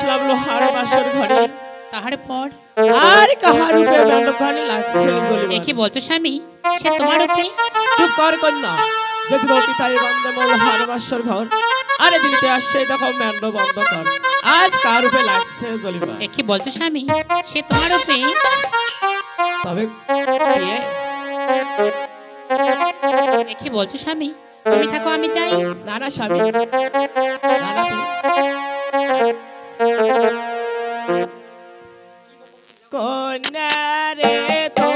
বসলাম লোহার বাসর ঘরে। তাহার পর আর কাহার উপরে মেন্ডব লাগছে এ বলিবার কি বলছো স্বামী? সে তোমার উপরে? চুপ কর কন্যা। যদি পিতাই বন্দে মোর হার বাসর ঘর আরে দিতে আসছে দেখো মেন্ড বন্ধ কর আজ কার উপরে লাগছে জ্বলিবা এ কি বলছো স্বামী? সে তোমার উপরে? তবে কে? এ কি বলছো স্বামী? তুমি থাকো আমি যাই। না না স্বামী। না না তুমি। কন্যা রে তো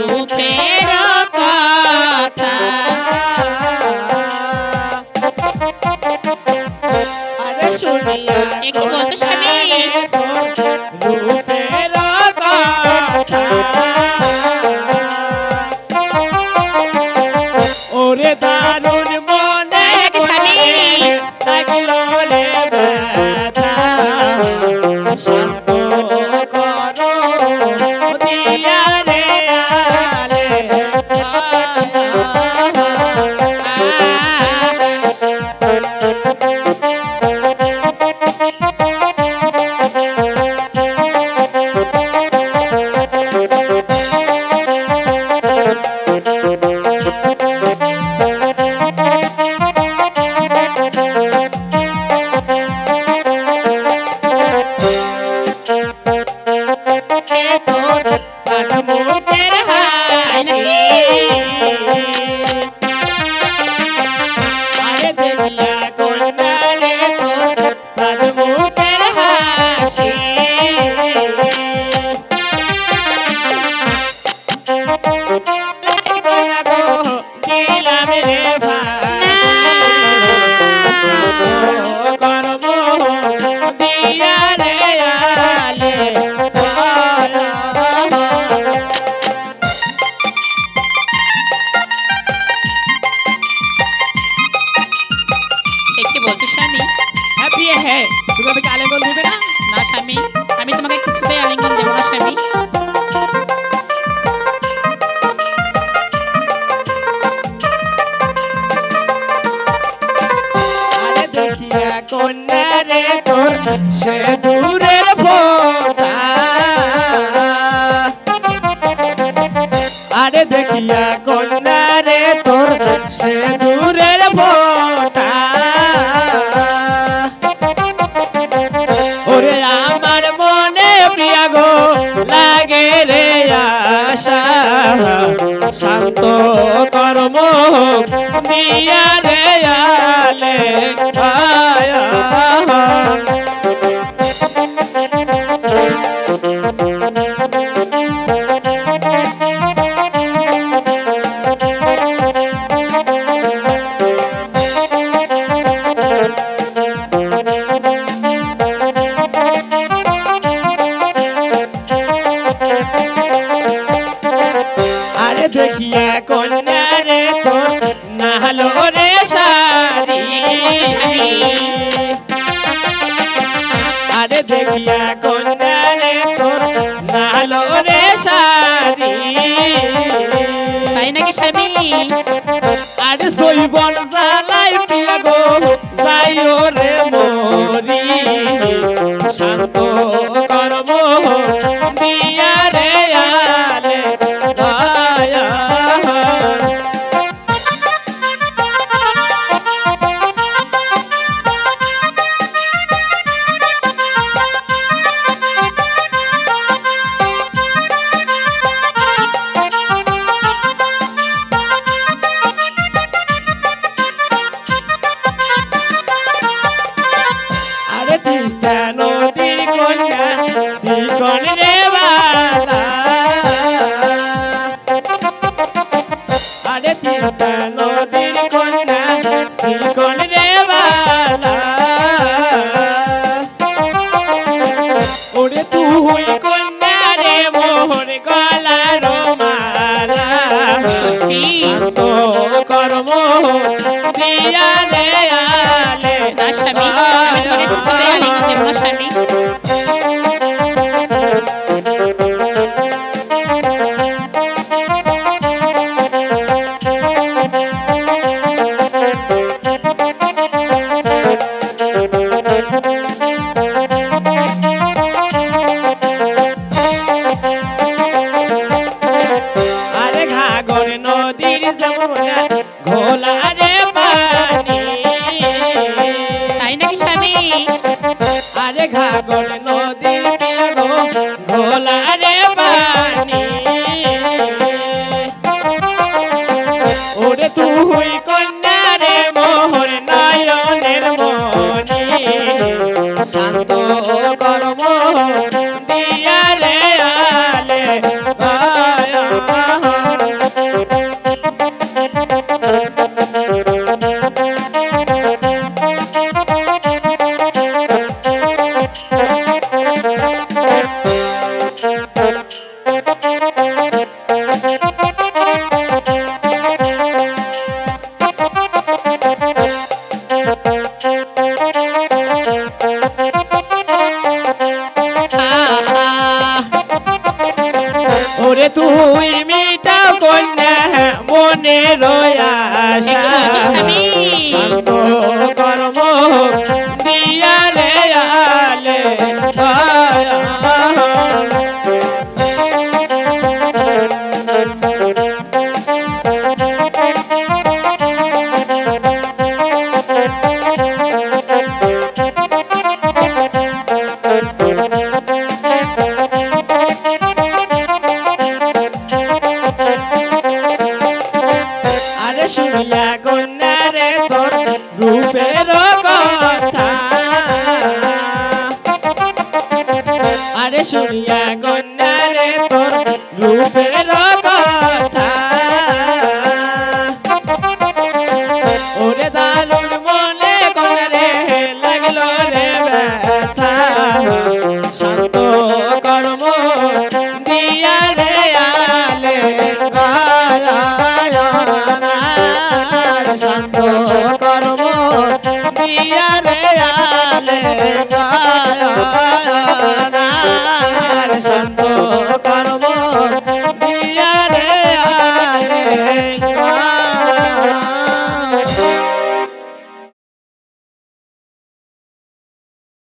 রূপের কথা আরে শুনিয়া এ বলছো স্বামী রূপের কথা ওরে দারুণ আরে কন্যা রে তোর সে দূরের ফোটা ওরে আমার মনে প্রিয়া গো, লাগে রে আশা। শান্ত কর্ম দিয়া রে আলে আয়া আরে দেখিয়া কন্যা রে তোর নালো রে শাড়ি। তাই নাকি স্বামী? আরে সইবন জ্বালাই পিয়া গো যাইও শ্রীকণ রে বালা ওরে তুই কন্যা রে মোহন গলার মালা? শান্ত কর্ম দিয়া রে ঘোলারে পানি। তাই নাকি স্বামী? আরে ওরে তুই মিটা কন্যা মনে রয়া শান্ত দুনিয়া গন্ডারে তোর রূপের